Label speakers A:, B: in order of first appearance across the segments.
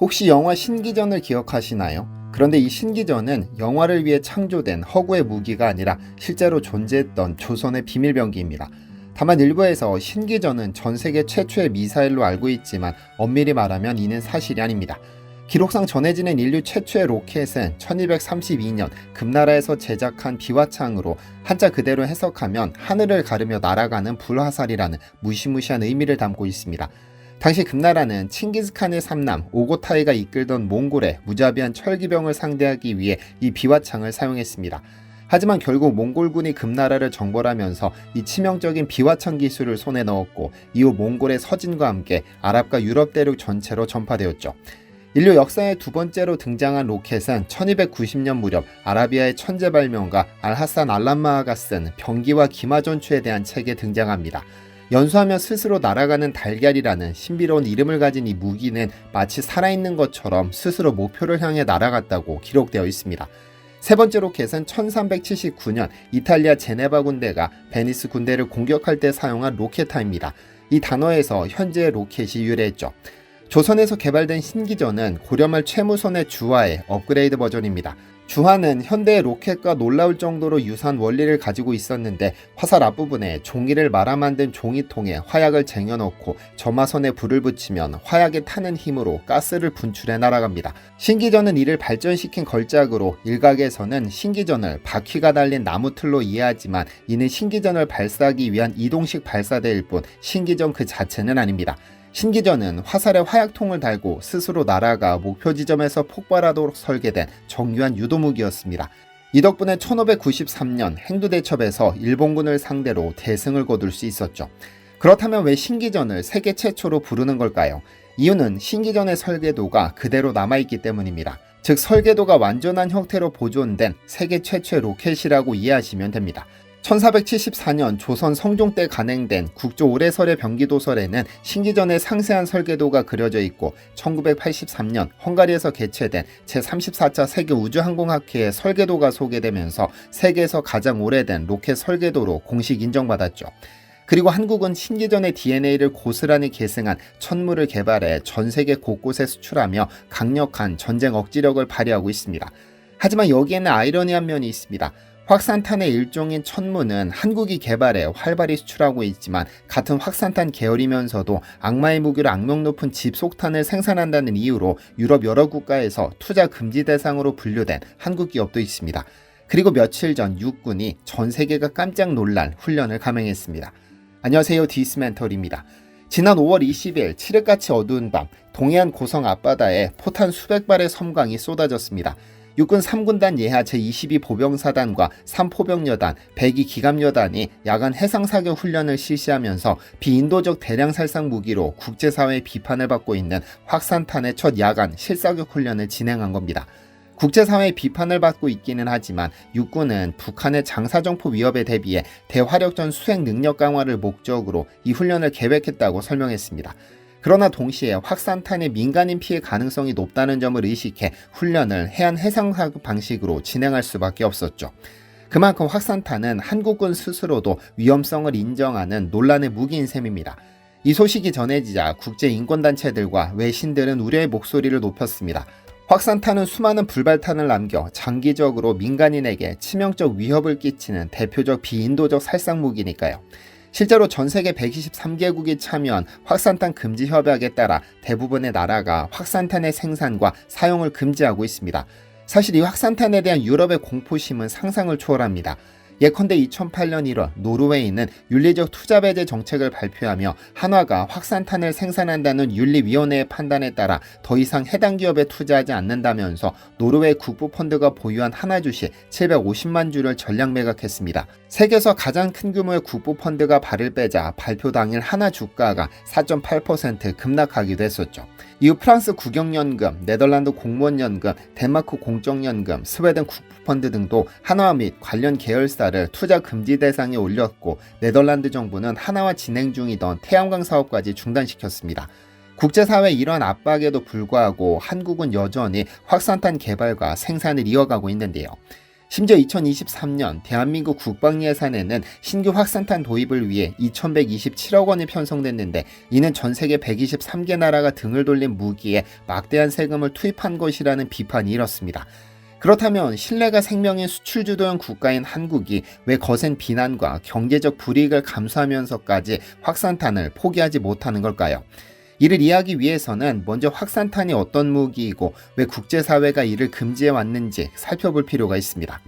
A: 혹시 영화 신기전을 기억하시나요? 그런데 이 신기전은 영화를 위해 창조된 허구의 무기가 아니라 실제로 존재했던 조선의 비밀병기입니다. 다만 일부에서 신기전은 전 세계 최초의 미사일로 알고 있지만 엄밀히 말하면 이는 사실이 아닙니다. 기록상 전해지는 인류 최초의 로켓은 1232년 금나라에서 제작한 비화창으로 한자 그대로 해석하면 하늘을 가르며 날아가는 불화살이라는 무시무시한 의미를 담고 있습니다. 당시 금나라는 칭기스칸의 삼남 오고타이가 이끌던 몽골의 무자비한 철기병을 상대하기 위해 이 비화창을 사용했습니다. 하지만 결국 몽골군이 금나라를 정벌하면서 이 치명적인 비화창 기술을 손에 넣었고 이후 몽골의 서진과 함께 아랍과 유럽 대륙 전체로 전파되었죠. 인류 역사의 두 번째로 등장한 로켓은 1290년 무렵 아라비아의 천재 발명가 알하산 알람마아가 쓴 병기와 기마전추에 대한 책에 등장합니다. 연수하며 스스로 날아가는 달걀이라는 신비로운 이름을 가진 이 무기는 마치 살아있는 것처럼 스스로 목표를 향해 날아갔다고 기록되어 있습니다. 세 번째 로켓은 1379년 이탈리아 제네바 군대가 베니스 군대를 공격할 때 사용한 로켓타입니다. 이 단어에서 현재의 로켓이 유래했죠. 조선에서 개발된 신기전은 고려말 최무선의 주화의 업그레이드 버전입니다. 주화는 현대의 로켓과 놀라울 정도로 유사한 원리를 가지고 있었는데 화살 앞부분에 종이를 말아 만든 종이통에 화약을 쟁여놓고 점화선에 불을 붙이면 화약에 타는 힘으로 가스를 분출해 날아갑니다. 신기전은 이를 발전시킨 걸작으로 일각에서는 신기전을 바퀴가 달린 나무 틀로 이해하지만 이는 신기전을 발사하기 위한 이동식 발사대일 뿐 신기전 그 자체는 아닙니다. 신기전은 화살에 화약통을 달고 스스로 날아가 목표 지점에서 폭발하도록 설계된 정교한 유도무기였습니다. 이 덕분에 1593년 행두대첩에서 일본군을 상대로 대승을 거둘 수 있었죠. 그렇다면 왜 신기전을 세계 최초로 부르는 걸까요? 이유는 신기전의 설계도가 그대로 남아있기 때문입니다. 즉 설계도가 완전한 형태로 보존된 세계 최초의 로켓이라고 이해하시면 됩니다. 1474년 조선 성종 때 간행된 국조 오래설의 병기도설에는 신기전의 상세한 설계도가 그려져 있고 1983년 헝가리에서 개최된 제34차 세계 우주항공학회의 설계도가 소개되면서 세계에서 가장 오래된 로켓 설계도로 공식 인정받았죠. 그리고 한국은 신기전의 DNA를 고스란히 계승한 천물을 개발해 전 세계 곳곳에 수출하며 강력한 전쟁 억지력을 발휘하고 있습니다. 하지만 여기에는 아이러니한 면이 있습니다. 확산탄의 일종인 천문은 한국이 개발해 활발히 수출하고 있지만 같은 확산탄 계열이면서도 악마의 무기로 악명 높은 집속탄을 생산한다는 이유로 유럽 여러 국가에서 투자 금지 대상으로 분류된 한국 기업도 있습니다. 그리고 며칠 전 육군이 전 세계가 깜짝 놀랄 훈련을 감행했습니다. 안녕하세요 디스멘털입니다. 지난 5월 20일 칠흑같이 어두운 밤 동해안 고성 앞바다에 포탄 수백 발의 섬광이 쏟아졌습니다. 육군 3군단 예하 제22 보병사단과 3포병여단, 102 기갑여단이 야간 해상사격 훈련을 실시하면서 비인도적 대량 살상 무기로 국제사회의 비판을 받고 있는 확산탄의 첫 야간 실사격 훈련을 진행한 겁니다. 국제사회의 비판을 받고 있기는 하지만 육군은 북한의 장사정포 위협에 대비해 대화력전 수행 능력 강화를 목적으로 이 훈련을 계획했다고 설명했습니다. 그러나 동시에 확산탄의 민간인 피해 가능성이 높다는 점을 의식해 훈련을 해안 해상사격 방식으로 진행할 수밖에 없었죠. 그만큼 확산탄은 한국군 스스로도 위험성을 인정하는 논란의 무기인 셈입니다. 이 소식이 전해지자 국제인권단체들과 외신들은 우려의 목소리를 높였습니다. 확산탄은 수많은 불발탄을 남겨 장기적으로 민간인에게 치명적 위협을 끼치는 대표적 비인도적 살상 무기니까요. 실제로 전 세계 123개국이 참여한 확산탄 금지 협약에 따라 대부분의 나라가 확산탄의 생산과 사용을 금지하고 있습니다. 사실 이 확산탄에 대한 유럽의 공포심은 상상을 초월합니다. 예컨대 2008년 1월 노르웨이는 윤리적 투자 배제 정책을 발표하며 한화가 확산탄을 생산한다는 윤리위원회의 판단에 따라 더 이상 해당 기업에 투자하지 않는다면서 노르웨이 국부펀드가 보유한 한화 주식 750만 주를 전량 매각했습니다. 세계에서 가장 큰 규모의 국부펀드가 발을 빼자 발표 당일 한화 주가가 4.8% 급락하기도 했었죠. 이후 프랑스 국영연금, 네덜란드 공무원연금, 덴마크 공적연금, 스웨덴 국부펀드 등도 한화 및 관련 계열사 를 투자 금지 대상에 올렸고 네덜란드 정부는 한화와 진행 중이던 태양광 사업까지 중단시켰습니다. 국제사회 이러한 압박에도 불구하고 한국은 여전히 확산탄 개발과 생산을 이어가고 있는데요. 심지어 2023년 대한민국 국방 예산에는 신규 확산탄 도입을 위해 2127억 원이 편성됐는데 이는 전 세계 123개 나라가 등을 돌린 무기에 막대한 세금을 투입한 것이라는 비판이 일었습니다. 그렇다면 신뢰가 생명인 수출 주도형 국가인 한국이 왜 거센 비난과 경제적 불이익을 감수하면서까지 확산탄을 포기하지 못하는 걸까요? 이를 이해하기 위해서는 먼저 확산탄이 어떤 무기이고 왜 국제사회가 이를 금지해 왔는지 살펴볼 필요가 있습니다.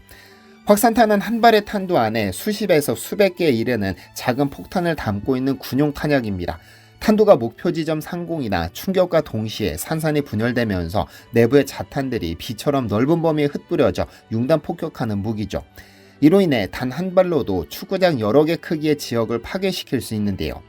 A: 확산탄은 한 발의 탄두 안에 수십에서 수백 개에 이르는 작은 폭탄을 담고 있는 군용 탄약입니다. 탄두가 목표 지점 상공이나 충격과 동시에 산산이 분열되면서 내부의 자탄들이 비처럼 넓은 범위에 흩뿌려져 융단 폭격하는 무기죠. 이로 인해 단 한 발로도 축구장 여러 개 크기의 지역을 파괴시킬 수 있는데요.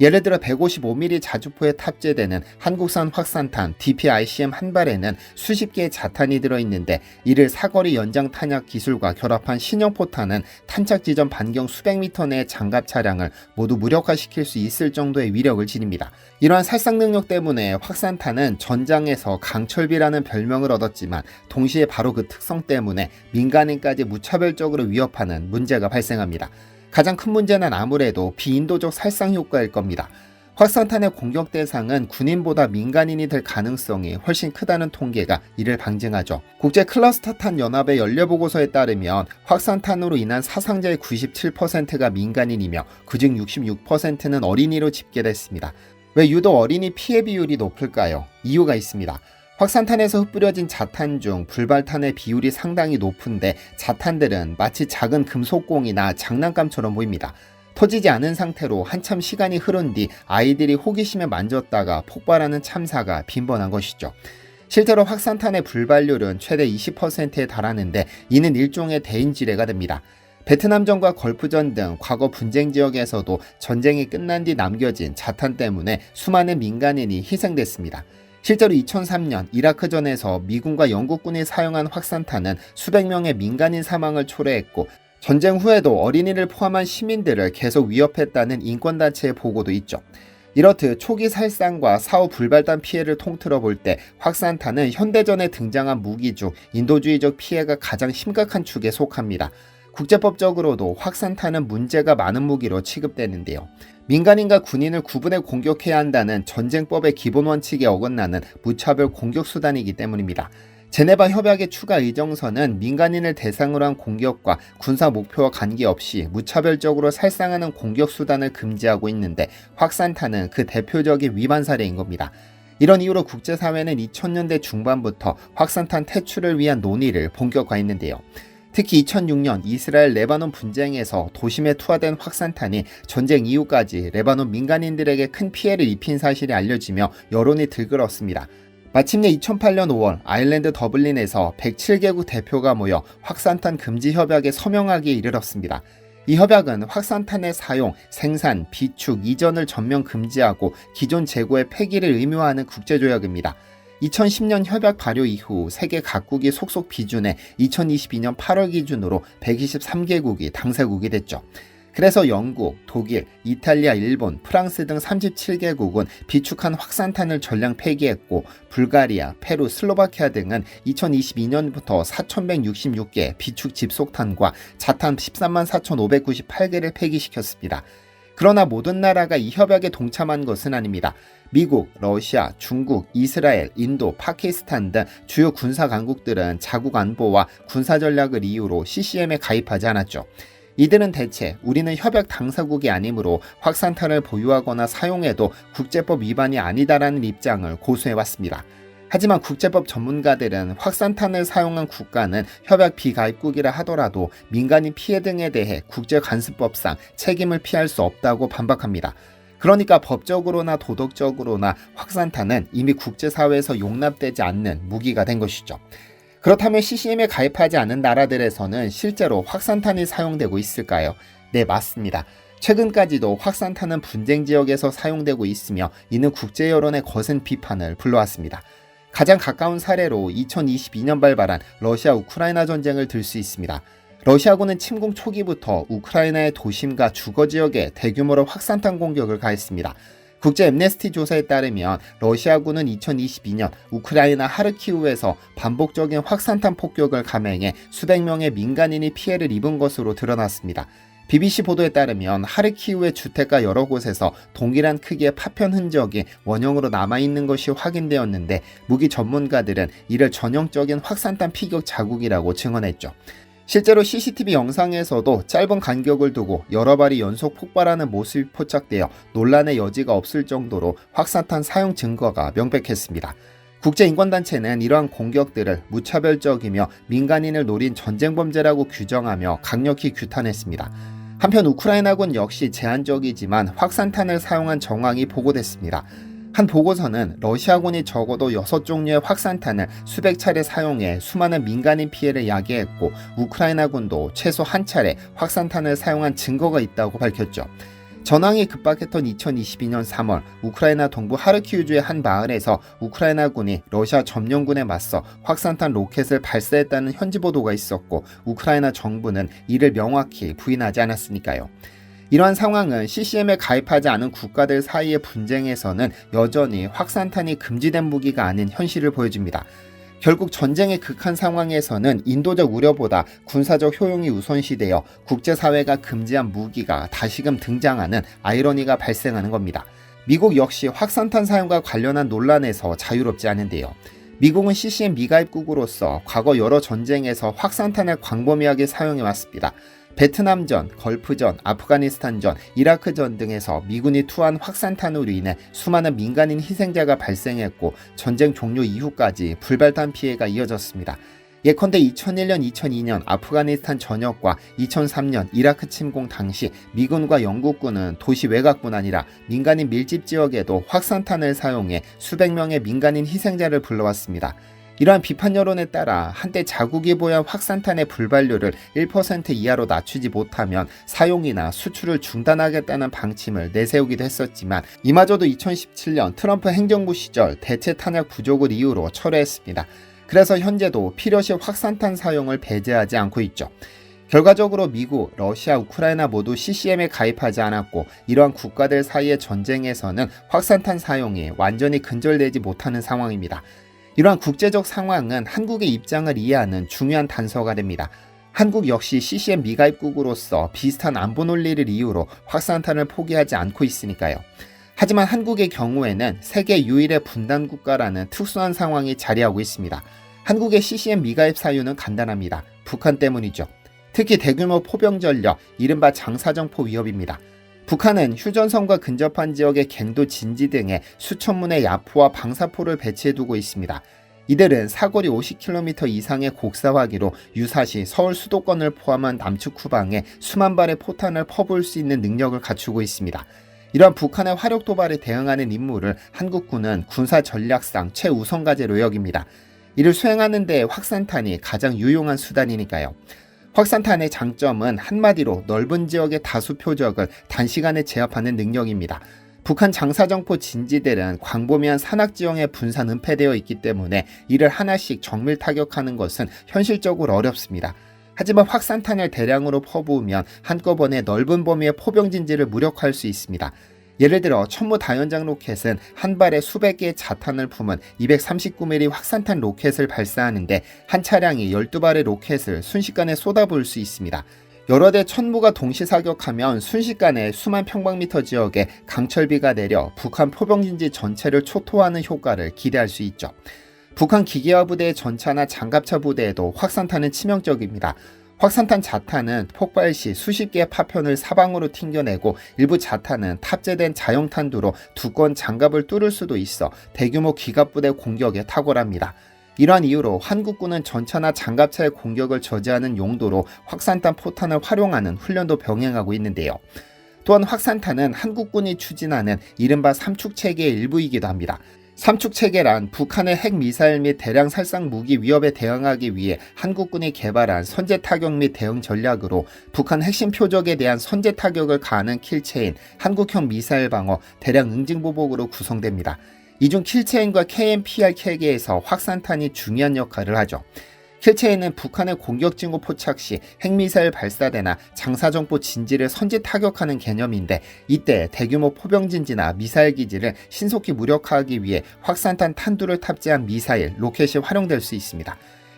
A: 예를 들어 155mm 자주포에 탑재되는 한국산 확산탄 DPICM 한 발에는 수십 개의 자탄이 들어있는데 이를 사거리 연장 탄약 기술과 결합한 신형 포탄은 탄착 지점 반경 수백 미터 내의 장갑 차량을 모두 무력화시킬 수 있을 정도의 위력을 지닙니다. 이러한 살상 능력 때문에 확산탄은 전장에서 강철비라는 별명을 얻었지만 동시에 바로 그 특성 때문에 민간인까지 무차별적으로 위협하는 문제가 발생합니다. 가장 큰 문제는 아무래도 비인도적 살상 효과일 겁니다. 확산탄의 공격 대상은 군인보다 민간인이 될 가능성이 훨씬 크다는 통계가 이를 방증하죠. 국제 클러스터탄 연합의 연례 보고서에 따르면 확산탄으로 인한 사상자의 97%가 민간인이며 그중 66%는 어린이로 집계됐습니다. 왜 유독 어린이 피해 비율이 높을까요? 이유가 있습니다. 확산탄에서 흩뿌려진 자탄 중 불발탄의 비율이 상당히 높은데 자탄들은 마치 작은 금속공이나 장난감처럼 보입니다. 터지지 않은 상태로 한참 시간이 흐른 뒤 아이들이 호기심에 만졌다가 폭발하는 참사가 빈번한 것이죠. 실제로 확산탄의 불발률은 최대 20%에 달하는데 이는 일종의 대인지뢰가 됩니다. 베트남전과 걸프전 등 과거 분쟁 지역에서도 전쟁이 끝난 뒤 남겨진 자탄 때문에 수많은 민간인이 희생됐습니다. 실제로 2003년 이라크전에서 미군과 영국군이 사용한 확산탄은 수백 명의 민간인 사망을 초래했고 전쟁 후에도 어린이를 포함한 시민들을 계속 위협했다는 인권단체의 보고도 있죠. 이렇듯 초기 살상과 사후 불발단 피해를 통틀어 볼 때 확산탄은 현대전에 등장한 무기 중 인도주의적 피해가 가장 심각한 축에 속합니다. 국제법적으로도 확산탄은 문제가 많은 무기로 취급되는데요. 민간인과 군인을 구분해 공격해야 한다는 전쟁법의 기본 원칙에 어긋나는 무차별 공격 수단이기 때문입니다. 제네바 협약의 추가 의정서는 민간인을 대상으로 한 공격과 군사 목표와 관계없이 무차별적으로 살상하는 공격 수단을 금지하고 있는데 확산탄은 그 대표적인 위반 사례인 겁니다. 이런 이유로 국제사회는 2000년대 중반부터 확산탄 퇴출을 위한 논의를 본격화했는데요. 특히 2006년 이스라엘 레바논 분쟁에서 도심에 투하된 확산탄이 전쟁 이후까지 레바논 민간인들에게 큰 피해를 입힌 사실이 알려지며 여론이 들끓었습니다. 마침내 2008년 5월 아일랜드 더블린에서 107개국 대표가 모여 확산탄 금지 협약에 서명하기에 이르렀습니다. 이 협약은 확산탄의 사용, 생산, 비축, 이전을 전면 금지하고 기존 재고의 폐기를 의무화하는 국제조약입니다. 2010년 협약 발효 이후 세계 각국이 속속 비준에 2022년 8월 기준으로 123개국이 당사국이 됐죠. 그래서 영국, 독일, 이탈리아, 일본, 프랑스 등 37개국은 비축한 확산탄을 전량 폐기했고 불가리아, 페루, 슬로바키아 등은 2022년부터 4,166개 비축 집속탄과 자탄 13만 4,598개를 폐기시켰습니다. 그러나 모든 나라가 이 협약에 동참한 것은 아닙니다. 미국, 러시아, 중국, 이스라엘, 인도, 파키스탄 등 주요 군사 강국들은 자국 안보와 군사 전략을 이유로 CCM에 가입하지 않았죠. 이들은 대체 우리는 협약 당사국이 아니므로 확산탄을 보유하거나 사용해도 국제법 위반이 아니다라는 입장을 고수해왔습니다. 하지만 국제법 전문가들은 확산탄을 사용한 국가는 협약 비가입국이라 하더라도 민간인 피해 등에 대해 국제관습법상 책임을 피할 수 없다고 반박합니다. 그러니까 법적으로나 도덕적으로나 확산탄은 이미 국제사회에서 용납되지 않는 무기가 된 것이죠. 그렇다면 CCM에 가입하지 않은 나라들에서는 실제로 확산탄이 사용되고 있을까요? 네, 맞습니다. 최근까지도 확산탄은 분쟁 지역에서 사용되고 있으며 이는 국제 여론의 거센 비판을 불러왔습니다. 가장 가까운 사례로 2022년 발발한 러시아 우크라이나 전쟁을 들 수 있습니다. 러시아군은 침공 초기부터 우크라이나의 도심과 주거 지역에 대규모로 확산탄 공격을 가했습니다. 국제 엠네스티 조사에 따르면 러시아군은 2022년 우크라이나 하르키우에서 반복적인 확산탄 폭격을 감행해 수백 명의 민간인이 피해를 입은 것으로 드러났습니다. BBC 보도에 따르면 하르키우의 주택가 여러 곳에서 동일한 크기의 파편 흔적이 원형으로 남아있는 것이 확인되었는데 무기 전문가들은 이를 전형적인 확산탄 피격 자국이라고 증언했죠. 실제로 CCTV 영상에서도 짧은 간격을 두고 여러 발이 연속 폭발하는 모습이 포착되어 논란의 여지가 없을 정도로 확산탄 사용 증거가 명백했습니다. 국제인권단체는 이러한 공격들을 무차별적이며 민간인을 노린 전쟁 범죄라고 규정하며 강력히 규탄했습니다. 한편 우크라이나군 역시 제한적이지만 확산탄을 사용한 정황이 보고됐습니다. 한 보고서는 러시아군이 적어도 6종류의 확산탄을 수백 차례 사용해 수많은 민간인 피해를 야기했고 우크라이나군도 최소 한 차례 확산탄을 사용한 증거가 있다고 밝혔죠. 전황이 급박했던 2022년 3월 우크라이나 동부 하르키우주의 한 마을에서 우크라이나군이 러시아 점령군에 맞서 확산탄 로켓을 발사했다는 현지 보도가 있었고 우크라이나 정부는 이를 명확히 부인하지 않았으니까요. 이러한 상황은 CCM에 가입하지 않은 국가들 사이의 분쟁에서는 여전히 확산탄이 금지된 무기가 아닌 현실을 보여줍니다. 결국 전쟁의 극한 상황에서는 인도적 우려보다 군사적 효용이 우선시되어 국제사회가 금지한 무기가 다시금 등장하는 아이러니가 발생하는 겁니다. 미국 역시 확산탄 사용과 관련한 논란에서 자유롭지 않은데요. 미국은 CCM 미가입국으로서 과거 여러 전쟁에서 확산탄을 광범위하게 사용해 왔습니다. 베트남전, 걸프전, 아프가니스탄전, 이라크전 등에서 미군이 투한 확산탄으로 인해 수많은 민간인 희생자가 발생했고 전쟁 종료 이후까지 불발탄 피해가 이어졌습니다. 예컨대 2001년, 2002년 아프가니스탄 전역과 2003년 이라크 침공 당시 미군과 영국군은 도시 외곽뿐 아니라 민간인 밀집 지역에도 확산탄을 사용해 수백 명의 민간인 희생자를 불러왔습니다. 이러한 비판 여론에 따라 한때 자국이 보유한 확산탄의 불발료를 1% 이하로 낮추지 못하면 사용이나 수출을 중단하겠다는 방침을 내세우기도 했었지만 이마저도 2017년 트럼프 행정부 시절 대체 탄약 부족을 이유로 철회했습니다. 그래서 현재도 필요시 확산탄 사용을 배제하지 않고 있죠. 결과적으로 미국, 러시아, 우크라이나 모두 CCM에 가입하지 않았고 이러한 국가들 사이의 전쟁에서는 확산탄 사용이 완전히 근절되지 못하는 상황입니다. 이러한 국제적 상황은 한국의 입장을 이해하는 중요한 단서가 됩니다. 한국 역시 CCM 미가입국으로서 비슷한 안보 논리를 이유로 확산탄을 포기하지 않고 있으니까요. 하지만 한국의 경우에는 세계 유일의 분단 국가라는 특수한 상황이 자리하고 있습니다. 한국의 CCM 미가입 사유는 간단합니다. 북한 때문이죠. 특히 대규모 포병 전력, 이른바 장사정포 위협입니다. 북한은 휴전선과 근접한 지역의 갱도 진지 등에 수천 문의 야포와 방사포를 배치해두고 있습니다. 이들은 사거리 50km 이상의 곡사화기로 유사시 서울 수도권을 포함한 남측 후방에 수만 발의 포탄을 퍼부을 수 있는 능력을 갖추고 있습니다. 이러한 북한의 화력 도발에 대응하는 임무를 한국군은 군사 전략상 최우선 과제로 여깁니다. 이를 수행하는 데 확산탄이 가장 유용한 수단이니까요. 확산탄의 장점은 한마디로 넓은 지역의 다수 표적을 단시간에 제압하는 능력입니다. 북한 장사정포 진지들은 광범위한 산악지형에 분산 은폐되어 있기 때문에 이를 하나씩 정밀 타격하는 것은 현실적으로 어렵습니다. 하지만 확산탄을 대량으로 퍼부으면 한꺼번에 넓은 범위의 포병 진지를 무력화할 수 있습니다. 예를 들어 천무 다연장 로켓은 한 발에 수백 개의 자탄을 품은 239mm 확산탄 로켓을 발사하는데 한 차량이 12발의 로켓을 순식간에 쏟아부을 수 있습니다. 여러 대 천무가 동시 사격하면 순식간에 수만 평방미터 지역에 강철비가 내려 북한 포병진지 전체를 초토화하는 효과를 기대할 수 있죠. 북한 기계화 부대의 전차나 장갑차 부대에도 확산탄은 치명적입니다. 확산탄 자탄은 폭발 시 수십 개의 파편을 사방으로 튕겨내고 일부 자탄은 탑재된 자용탄두로 두건 장갑을 뚫을 수도 있어 대규모 기갑부대 공격에 탁월합니다. 이러한 이유로 한국군은 전차나 장갑차의 공격을 저지하는 용도로 확산탄 포탄을 활용하는 훈련도 병행하고 있는데요. 또한 확산탄은 한국군이 추진하는 이른바 삼축 체계의 일부이기도 합니다. 삼축 체계란 북한의 핵 미사일 및 대량 살상 무기 위협에 대응하기 위해 한국군이 개발한 선제 타격 및 대응 전략으로 북한 핵심 표적에 대한 선제 타격을 가하는 킬체인 한국형 미사일 방어 대량 응징 보복으로 구성됩니다. 이중 킬체인과 KMPR 체계에서 확산탄이 중요한 역할을 하죠. 킬체에는 북한의 공격 징후 포착 시 핵미사일 발사대나 장사정보 진지를 선제 타격하는 개념인데 이때 대규모 포병 진지나 미사일 기지를 신속히 무력화하기 위해 확산탄 탄두를 탑재한 미사일, 로켓이 활용될 수 있습니다.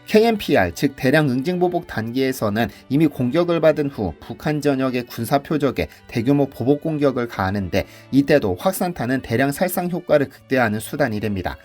A: KMPR 즉 대량 응징 보복 단계에서는 이미 공격을 받은 후 북한 전역의 군사 표적에 대규모 보복 공격을 가하는데 이때도 확산탄은 대량 살상 효과를 극대화하는 수단이 됩니다.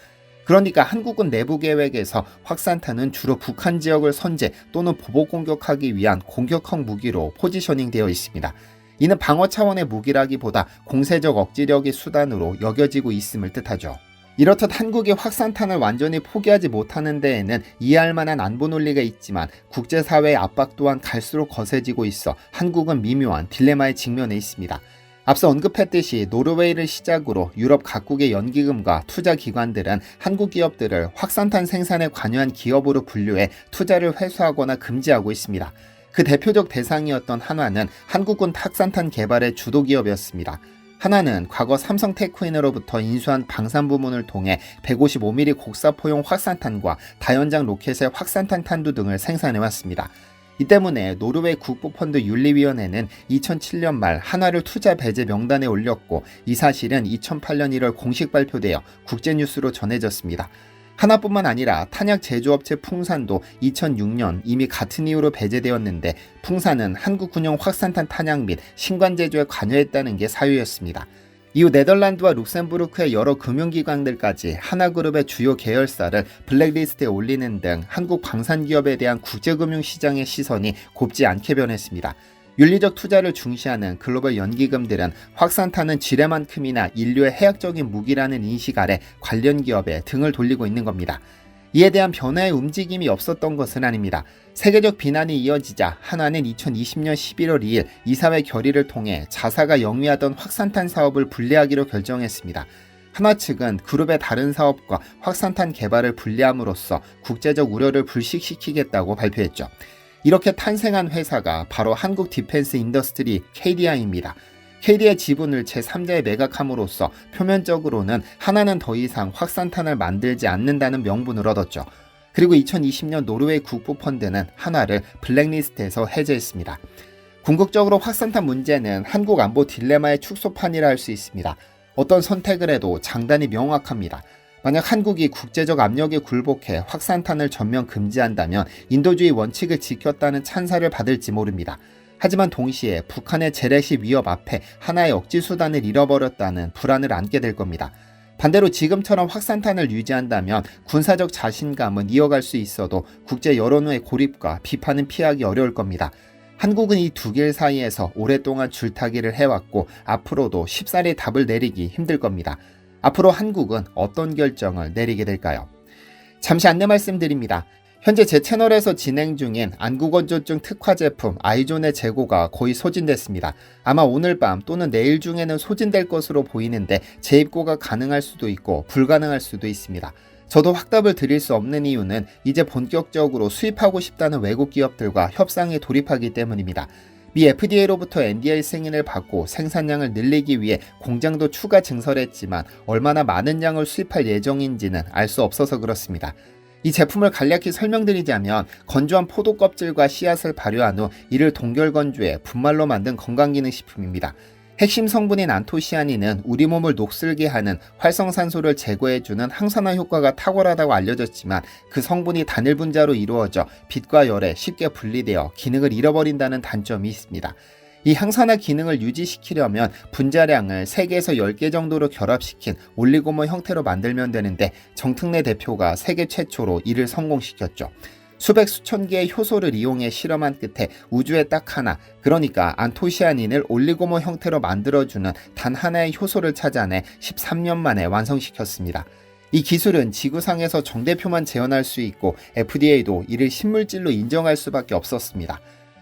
A: 그러니까 한국군 내부 계획에서 확산탄은 주로 북한 지역을 선제 또는 보복 공격하기 위한 공격형 무기로 포지셔닝 되어 있습니다. 이는 방어 차원의 무기라기보다 공세적 억지력의 수단으로 여겨지고 있음을 뜻하죠. 이렇듯 한국이 확산탄을 완전히 포기하지 못하는 데에는 이해할 만한 안보 논리가 있지만 국제사회의 압박 또한 갈수록 거세지고 있어 한국은 미묘한 딜레마에 직면해 있습니다. 앞서 언급했듯이 노르웨이를 시작으로 유럽 각국의 연기금과 투자 기관들은 한국 기업들을 확산탄 생산에 관여한 기업으로 분류해 투자를 회수하거나 금지하고 있습니다. 그 대표적 대상이었던 한화는 한국군 탁산탄 개발의 주도 기업이었습니다. 하나는 과거 삼성 테크인으로부터 인수한 방산 부문을 통해 155mm 곡사포용 확산탄과 다연장 로켓의 확산탄 탄두 등을 생산해 왔습니다. 이 때문에 노르웨이 국부펀드 윤리위원회는 2007년 말 한화를 투자 배제 명단에 올렸고 이 사실은 2008년 1월 공식 발표되어 국제뉴스로 전해졌습니다. 하나뿐만 아니라 탄약 제조업체 풍산도 2006년 이미 같은 이유로 배제되었는데 풍산은 한국 군용 확산탄 탄약 및 신관 제조에 관여했다는 게 사유였습니다. 이후 네덜란드와 룩셈부르크의 여러 금융기관들까지 하나그룹의 주요 계열사를 블랙리스트에 올리는 등 한국 방산기업에 대한 국제금융시장의 시선이 곱지 않게 변했습니다. 윤리적 투자를 중시하는 글로벌 연기금들은 확산탄은 지뢰만큼이나 인류의 해악적인 무기라는 인식 아래 관련 기업에 등을 돌리고 있는 겁니다. 이에 대한 변화의 움직임이 없었던 것은 아닙니다. 세계적 비난이 이어지자 한화는 2020년 11월 2일 이사회 결의를 통해 자사가 영위하던 확산탄 사업을 분리하기로 결정했습니다. 한화 측은 그룹의 다른 사업과 확산탄 개발을 분리함으로써 국제적 우려를 불식시키겠다고 발표했죠. 이렇게 탄생한 회사가 바로 한국 디펜스 인더스트리 KDI입니다. KD의 지분을 제3자에 매각함으로써 표면적으로는 하나는 더 이상 확산탄을 만들지 않는다는 명분을 얻었죠. 그리고 2020년 노르웨이 국부펀드는 한화를 블랙리스트에서 해제했습니다. 궁극적으로 확산탄 문제는 한국 안보 딜레마의 축소판이라 할 수 있습니다. 어떤 선택을 해도 장단이 명확합니다. 만약 한국이 국제적 압력에 굴복해 확산탄을 전면 금지한다면 인도주의 원칙을 지켰다는 찬사를 받을지 모릅니다. 하지만 동시에 북한의 재래시 위협 앞에 하나의 억지 수단을 잃어버렸다는 불안을 안게 될 겁니다. 반대로 지금처럼 확산탄을 유지한다면 군사적 자신감은 이어갈 수 있어도 국제 여론의 고립과 비판은 피하기 어려울 겁니다. 한국은 이 두 길 사이에서 오랫동안 줄타기를 해왔고 앞으로도 쉽사리 답을 내리기 힘들 겁니다. 앞으로 한국은 어떤 결정을 내리게 될까요? 잠시 안내 말씀드립니다. 현재 제 채널에서 진행 중인 안구건조증 특화 제품 아이존의 재고가 거의 소진됐습니다. 아마 오늘 밤 또는 내일 중에는 소진될 것으로 보이는데 재입고가 가능할 수도 있고 불가능할 수도 있습니다. 저도 확답을 드릴 수 없는 이유는 이제 본격적으로 수입하고 싶다는 외국 기업들과 협상에 돌입하기 때문입니다. 미 FDA로부터 NDA 승인을 받고 생산량을 늘리기 위해 공장도 추가 증설했지만 얼마나 많은 양을 수입할 예정인지는 알 수 없어서 그렇습니다. 이 제품을 간략히 설명드리자면 건조한 포도 껍질과 씨앗을 발효한 후 이를 동결 건조해 분말로 만든 건강기능식품입니다. 핵심 성분인 안토시아닌은 우리 몸을 녹슬게 하는 활성산소를 제거해주는 항산화 효과가 탁월하다고 알려졌지만 그 성분이 단일 분자로 이루어져 빛과 열에 쉽게 분리되어 기능을 잃어버린다는 단점이 있습니다. 이 항산화 기능을 유지시키려면 분자량을 3개에서 10개 정도로 결합시킨 올리고모 형태로 만들면 되는데 정특내 대표가 세계 최초로 이를 성공시켰죠. 수백 수천 개의 효소를 이용해 실험한 끝에 우주에 딱 하나, 그러니까 안토시아닌을 올리고모 형태로 만들어주는 단 하나의 효소를 찾아내 13년 만에 완성시켰습니다. 이 기술은 지구상에서 정대표만 재현할 수 있고 FDA도 이를 신물질로 인정할 수밖에 없었습니다.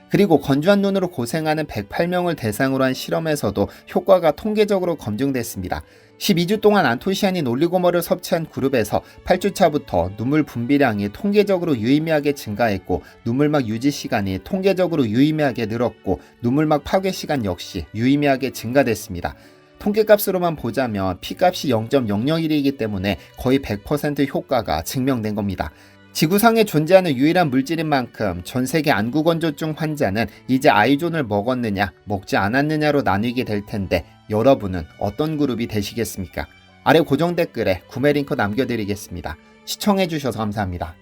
A: 그리고 건조한 눈으로 고생하는 108명을 대상으로 한 실험에서도 효과가 통계적으로 검증됐습니다. 12주 동안 안토시아닌 올리고머를 섭취한 그룹에서 8주차부터 눈물 분비량이 통계적으로 유의미하게 증가했고 눈물막 유지 시간이 통계적으로 유의미하게 늘었고 눈물막 파괴 시간 역시 유의미하게 증가됐습니다. 통계값으로만 보자면 P값이 0.001이기 때문에 거의 100% 효과가 증명된 겁니다. 지구상에 존재하는 유일한 물질인 만큼 전 세계 안구건조증 환자는 이제 아이존을 먹었느냐, 먹지 않았느냐로 나뉘게 될 텐데 여러분은 어떤 그룹이 되시겠습니까? 아래 고정 댓글에 구매 링크 남겨드리겠습니다. 시청해주셔서 감사합니다.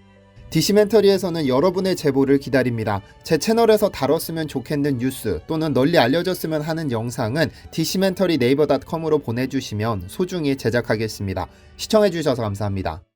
A: 디시멘터리에서는 여러분의 제보를 기다립니다. 제 채널에서 다뤘으면 좋겠는 뉴스 또는 널리 알려졌으면 하는 영상은 디시멘터리 네이버닷컴으로 보내주시면 소중히 제작하겠습니다. 시청해주셔서 감사합니다.